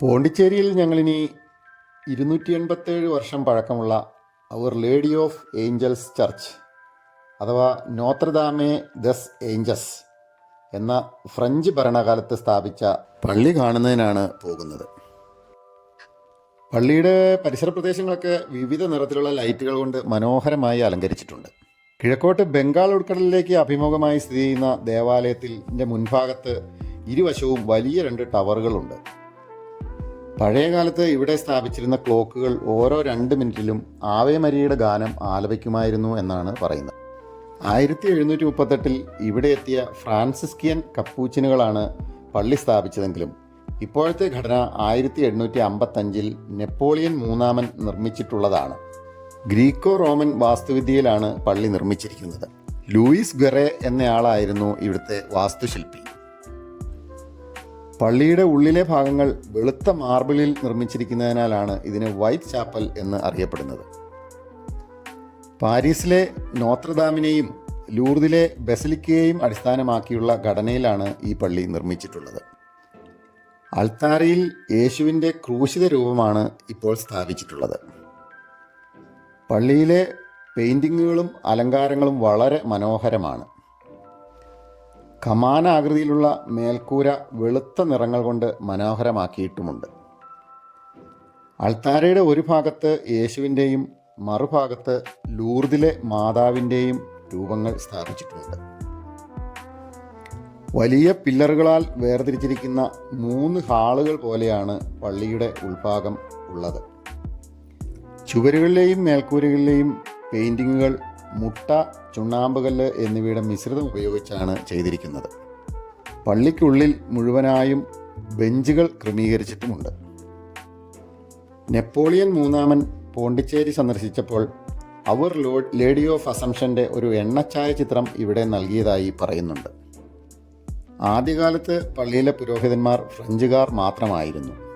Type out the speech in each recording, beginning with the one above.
പോണ്ടിച്ചേരിയിൽ ഞങ്ങളിനി ഇരുന്നൂറ്റി എൺപത്തേഴ് വർഷം പഴക്കമുള്ള our lady of angels church അഥവാ നോത്രദാമേ ദസ് ഏഞ്ചസ് എന്ന ഫ്രഞ്ച് ഭരണകാലത്ത് സ്ഥാപിച്ച പള്ളി കാണുന്നതിനാണ് പോകുന്നത്. പള്ളിയുടെ പരിസര പ്രദേശങ്ങളൊക്കെ വിവിധ നിറത്തിലുള്ള ലൈറ്റുകൾ കൊണ്ട് മനോഹരമായി അലങ്കരിച്ചിട്ടുണ്ട്. കിഴക്കോട്ട് ബംഗാൾ ഉൾക്കടലിലേക്ക് അഭിമുഖമായി സ്ഥിതി ചെയ്യുന്ന ദേവാലയത്തിന്റെ മുൻഭാഗത്ത് ഇരുവശവും വലിയ രണ്ട് ടവറുകളുണ്ട്. പഴയ കാലത്ത് ഇവിടെ സ്ഥാപിച്ചിരുന്ന ക്ലോക്കുകൾ ഓരോ രണ്ട് മിനിറ്റിലും ആവേമരിയുടെ ഗാനം ആലപിക്കുമായിരുന്നു എന്നാണ് പറയുന്നത്. ആയിരത്തി എഴുന്നൂറ്റി മുപ്പത്തെട്ടിൽ ഇവിടെ എത്തിയ ഫ്രാൻസിസ്കിയൻ കപ്പൂച്ചിനുകളാണ് പള്ളി സ്ഥാപിച്ചതെങ്കിലും ഇപ്പോഴത്തെ ഘടന ആയിരത്തി എണ്ണൂറ്റി അമ്പത്തഞ്ചിൽ നെപ്പോളിയൻ മൂന്നാമൻ നിർമ്മിച്ചിട്ടുള്ളതാണ്. ഗ്രീക്കോ റോമൻ വാസ്തുവിദ്യയിലാണ് പള്ളി നിർമ്മിച്ചിരിക്കുന്നത്. ലൂയിസ് ഗറെ എന്നയാളായിരുന്നു ഇവിടുത്തെ വാസ്തുശില്പി. പള്ളിയുടെ ഉള്ളിലെ ഭാഗങ്ങൾ വെളുത്ത മാർബിളിൽ നിർമ്മിച്ചിരിക്കുന്നതിനാലാണ് ഇതിന് വൈറ്റ് ചാപ്പൽ എന്ന് അറിയപ്പെടുന്നത്. പാരീസിലെ നോത്രദാമിനെയും ലൂർദിലെ ബെസലിക്കയെയും അടിസ്ഥാനമാക്കിയുള്ള ഘടനയിലാണ് ഈ പള്ളി നിർമ്മിച്ചിട്ടുള്ളത്. അൾത്താരയിൽ യേശുവിന്റെ ക്രൂശിത രൂപമാണ് ഇപ്പോൾ സ്ഥാപിച്ചിട്ടുള്ളത്. പള്ളിയിലെ പെയിന്റിങ്ങുകളും അലങ്കാരങ്ങളും വളരെ മനോഹരമാണ്. കമാന ആകൃതിയിലുള്ള മേൽക്കൂര വെളുത്ത നിറങ്ങൾ കൊണ്ട് മനോഹരമാക്കിയിട്ടുമുണ്ട്. അൾത്താരയുടെ ഒരു ഭാഗത്ത് യേശുവിന്റെയും മറുഭാഗത്ത് ലൂർദിലെ മാതാവിന്റെയും രൂപങ്ങൾ സ്ഥാപിച്ചിട്ടുണ്ട്. വലിയ പില്ലറുകളാൽ വേർതിരിച്ചിരിക്കുന്ന മൂന്ന് ഹാളുകൾ പോലെയാണ് പള്ളിയുടെ ഉൾഭാഗം ഉള്ളത്. ചുവരുകളിലെയും മേൽക്കൂരകളിലെയും പെയിന്റിങ്ങുകൾ മുട്ട ചുണ്ണാമ്പുകല്ല് എന്നിവയുടെ മിശ്രിതം ഉപയോഗിച്ചാണ് ചെയ്തിരിക്കുന്നത്. പള്ളിക്കുള്ളിൽ മുഴുവനായും ബെഞ്ചുകൾ ക്രമീകരിച്ചിട്ടുമുണ്ട്. നെപ്പോളിയൻ മൂന്നാമൻ പോണ്ടിച്ചേരി സന്ദർശിച്ചപ്പോൾ അവർ ലോഡ് ലേഡി ഓഫ് അസംഷന്റെ ഒരു എണ്ണച്ചായ ചിത്രം ഇവിടെ നൽകിയതായി പറയുന്നുണ്ട്. ആദ്യകാലത്ത് പള്ളിയിലെ പുരോഹിതന്മാർ ഫ്രഞ്ചുകാർ മാത്രമായിരുന്നു.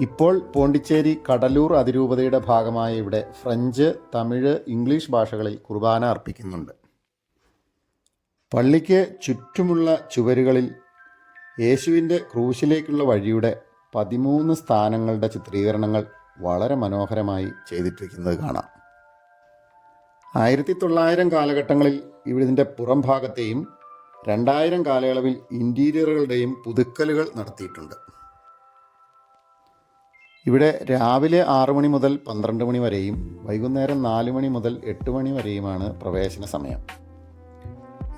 ഇപ്പോൾ പോണ്ടിച്ചേരി കടലൂർ അതിരൂപതയുടെ ഭാഗമായ ഇവിടെ ഫ്രഞ്ച് തമിഴ് ഇംഗ്ലീഷ് ഭാഷകളിൽ കുർബാന അർപ്പിക്കുന്നുണ്ട്. പള്ളിക്ക് ചുറ്റുമുള്ള ചുവരുകളിൽ യേശുവിന്റെ ക്രൂശിലേക്കുള്ള വഴിയുടെ പതിമൂന്ന് സ്ഥാനങ്ങളുടെ ചിത്രീകരണങ്ങൾ വളരെ മനോഹരമായി ചെയ്തിട്ടിരിക്കുന്നത് കാണാം. ആയിരത്തി തൊള്ളായിരം കാലഘട്ടങ്ങളിൽ ഇതിന്റെ പുറം ഭാഗത്തെയും രണ്ടായിരം കാലയളവിൽ ഇന്റീരിയറുകളുടെയും പുതുക്കലുകൾ നടത്തിയിട്ടുണ്ട്. ഇവിടെ രാവിലെ ആറു മണി മുതൽ പന്ത്രണ്ട് മണി വരെയും വൈകുന്നേരം നാല് മണി മുതൽ എട്ട് മണി വരെയുമാണ് പ്രവേശന സമയം.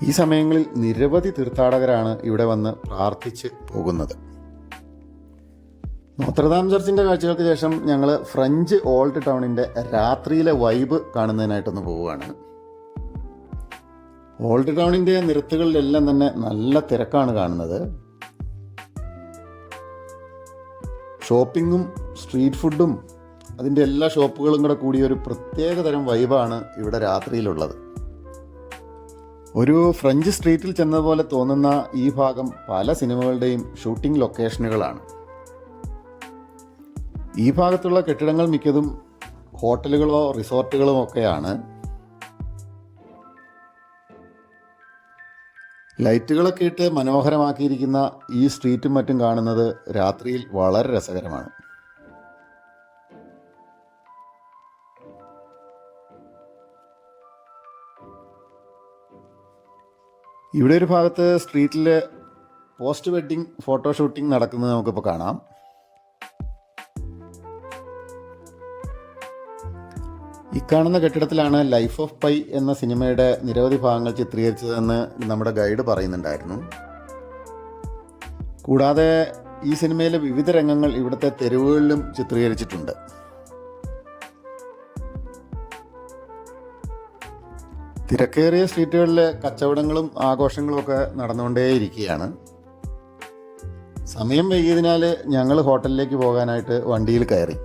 ഈ സമയങ്ങളിൽ നിരവധി തീർത്ഥാടകരാണ് ഇവിടെ വന്ന് പ്രാർത്ഥിച്ച് പോകുന്നത്. നോത്രദാം ചർച്ചിന്റെ കാഴ്ചകൾക്ക് ശേഷം ഞങ്ങൾ ഫ്രഞ്ച് ഓൾഡ് ടൗണിന്റെ രാത്രിയിലെ വൈബ് കാണുന്നതിനായിട്ടൊന്ന് പോവുകയാണ്. ഓൾഡ് ടൗണിന്റെ നിരത്തുകളിലെല്ലാം തന്നെ നല്ല തിരക്കാണ് കാണുന്നത്. ഷോപ്പിങ്ങും സ്ട്രീറ്റ് ഫുഡും അതിന്റെ എല്ലാ ഷോപ്പുകളും കൂടെ കൂടിയ ഒരു പ്രത്യേക തരം വൈബാണ് ഇവിടെ രാത്രിയിലുള്ളത്. ഒരു ഫ്രഞ്ച് സ്ട്രീറ്റിൽ ചെന്നതുപോലെ തോന്നുന്ന ഈ ഭാഗം പല സിനിമകളുടെയും ഷൂട്ടിംഗ് ലൊക്കേഷനുകളാണ്. ഈ ഭാഗത്തുള്ള കെട്ടിടങ്ങൾ മിക്കതും ഹോട്ടലുകളോ റിസോർട്ടുകളോ ഒക്കെയാണ്. ലൈറ്റുകളൊക്കെ ഇട്ട് മനോഹരമാക്കിയിരിക്കുന്ന ഈ സ്ട്രീറ്റും മറ്റും കാണുന്നത് രാത്രിയിൽ വളരെ രസകരമാണ്. ഇവിടെ ഒരു ഭാഗത്ത് സ്ട്രീറ്റിൽ പോസ്റ്റ് വെഡിങ് ഫോട്ടോ ഷൂട്ടിംഗ് നടക്കുന്നത് നമുക്കിപ്പോൾ കാണാം. ഈ കാണുന്ന കെട്ടിടത്തിലാണ് ലൈഫ് ഓഫ് പൈ എന്ന സിനിമയുടെ നിരവധി ഭാഗങ്ങൾ ചിത്രീകരിച്ചതെന്ന് നമ്മുടെ ഗൈഡ് പറയുന്നുണ്ടായിരുന്നു. കൂടാതെ ഈ സിനിമയിലെ വിവിധ രംഗങ്ങൾ ഇവിടുത്തെ തെരുവുകളിലും ചിത്രീകരിച്ചിട്ടുണ്ട്. തിരക്കേറിയ സ്ട്രീറ്റുകളിലെ കച്ചവടങ്ങളും ആഘോഷങ്ങളും ഒക്കെ നടന്നുകൊണ്ടേയിരിക്കുകയാണ്. സമയം വൈകിയതിനാൽ ഞങ്ങൾ ഹോട്ടലിലേക്ക് പോകാനായിട്ട് വണ്ടിയിൽ കയറി.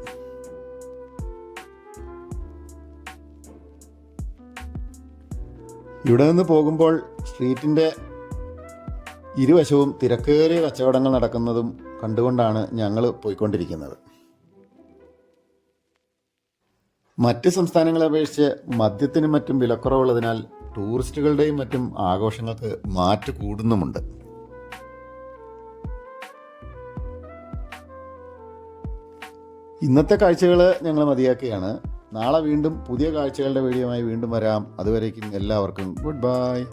ഇവിടെ നിന്ന് പോകുമ്പോൾ സ്ട്രീറ്റിന്റെ ഇരുവശവും തിരക്കേറിയ കച്ചവടങ്ങൾ നടക്കുന്നതും കണ്ടുകൊണ്ടാണ് ഞങ്ങൾ പോയിക്കൊണ്ടിരിക്കുന്നത്. മറ്റ് സംസ്ഥാനങ്ങളെ അപേക്ഷിച്ച് മദ്യത്തിനും മറ്റും വിലക്കുറവുള്ളതിനാൽ ടൂറിസ്റ്റുകളുടെയും മറ്റും ആഘോഷങ്ങൾക്ക് മാറ്റ് കൂടുന്നുമുണ്ട്. ഇന്നത്തെ കാഴ്ചകൾ ഞങ്ങൾ മതിയാക്കുകയാണ്. നാളെ വീണ്ടും പുതിയ കാഴ്ചകളുടെ വീഡിയോയുമായി വീണ്ടും വരാം. അതുവരേക്കും എല്ലാവർക്കും ഗുഡ് ബൈ.